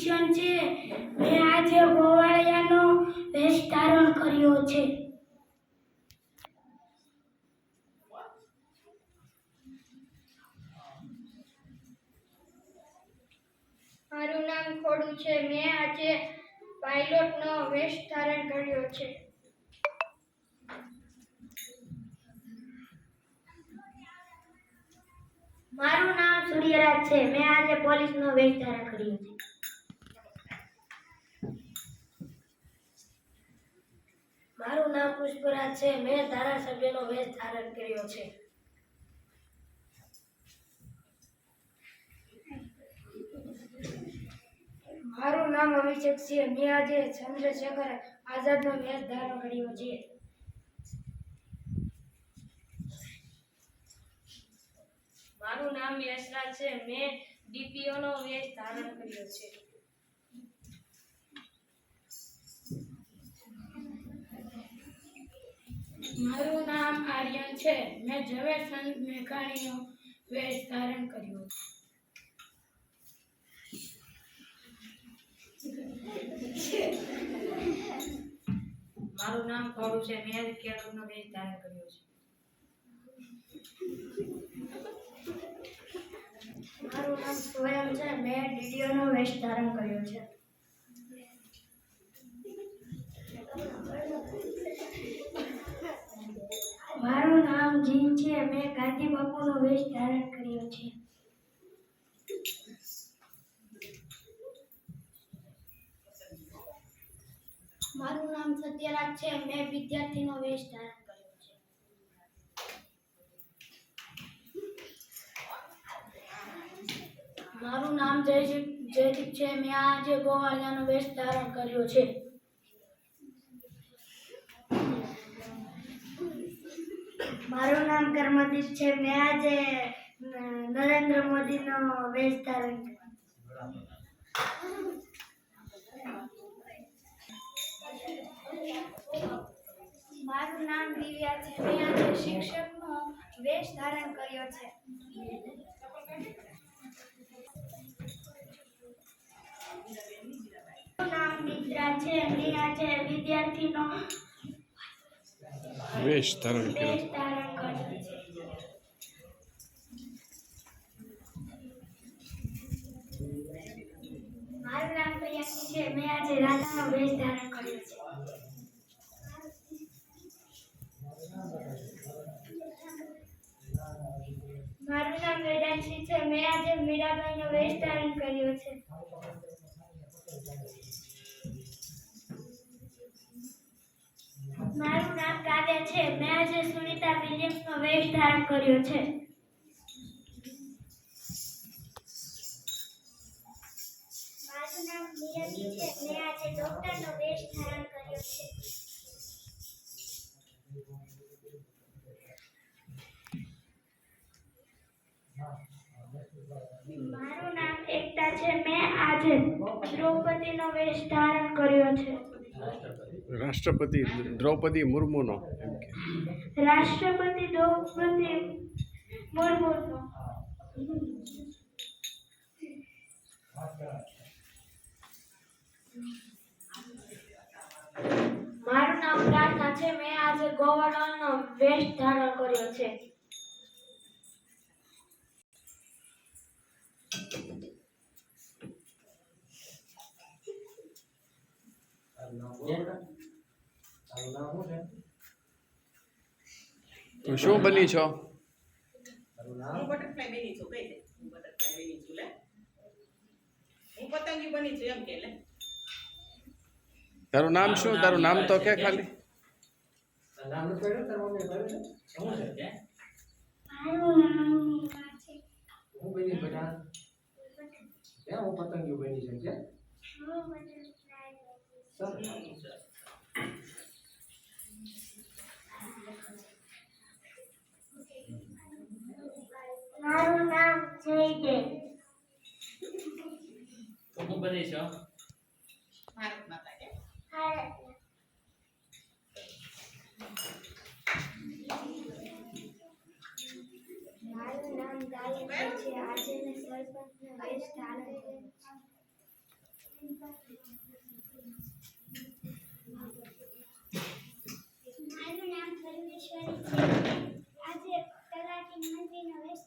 કિશન છે. મેં આજે ગોવાળિયાનો વેશ ધારણ કર્યો છે. મારું નામ ખોડું છે. મેં આજે પાયલોટનો વેશ ધારણ કર્યો છે. મારું નામ સૂર્યરાજ છે. મેં આજે પોલીસનો વેશ ધારણ કર્યો છે. મારું નામ પુષ્પરાજ છે. મેં ધારાસભ્યનો વેશ ધારણ કર્યો છે. મારું નામ અભિષેક છે મેં આજે ચંદ્રશેખર આઝાદનો વેશ ધારણ કર્યો છે. મારું નામ યશરાજ છે. મેં ડીપીઓનો વેશ ધારણ કર્યો છે. મારું નામ આર્યન છે. મેં ઝવેરચંદ મેઘાણીનો વેશ ધારણ કર્યો છે મારું નામ ખોડું છે. મેં કેળવનો વેશ ધારણ કર્યો છે. મારું નામ સોયમ છે. મેં ડીડીઓનો વેશ ધારણ કર્યો છે. મારું નામ જીન છે. મેં ગાંધી બાપુનો વેશ ધારણ કર્યો છે. મારું નામ સત્યરાજ છે. મેં વિદ્યાર્થીનો વેશ ધારણ કર્યો છે. મારું નામ જયદીપ જયદીપ છે. મેં આજે ગોવાળિયાનો વેશ ધારણ કર્યો છે. મારું નામ કર્મદીપ છે. મેં આજે નરેન્દ્ર મોદીનો વેશ ધારણ મારું નામ દિવ્યા છે. મેં આજે શિક્ષકનો વેશ ધારણ કર્યો છે. મારું નામ નિદ્રા છે. મેં આજે વિદ્યાર્થીનો વેશ ધારણ કર્યો. વેશ ધારણ કર્યો મેં આજે રાધાનો વેશ ધારણ કર્યો છે. મારું નામ વેદાંશી છે. મેં આજે મીરાબાઈનો વેશ ધારણ કર્યો છે. મારું નામ કાવ્ય છે. મેં આજે સુનિતા વિલિયમ્સનો વેશ ધારણ કર્યો છે. મારું નામ છે. મેં આજે ડોક્ટરનો વેશ ધારણ કર્યો છે. મારું નામ એકતા છે. મેં આજે દ્રૌપદીનો વેશ ધારણ કર્યો છે. રાષ્ટ્રપતિ દ્રૌપદી મુર્મુનો રાષ્ટ્રપતિ દ્રૌપદી મુર્મુનો છે મેં આજે ગોવર્નરનો વેશ ધારણ કર્યો છે. તો શું બની છો? હું બટરફ્લાય બની છું કઈ દે. હું બટરફ્લાય બની છું લે. હું પતંગી બની છું એમ કે લે. તારું નામ શું? તારું નામ તો કે ખાલી? મારું નામ નીના છે. હું બની બેટા ક્યાં હું પતંગિયું બની છે કે હું butterfly બની છું. મારું નામ જયદેવ. તો હું બની છો? ભારત માતા કે? ભારત છે આજે ને મારું નામ પરમેશ્વરી આજે તલાટી મંત્રીનો વેશ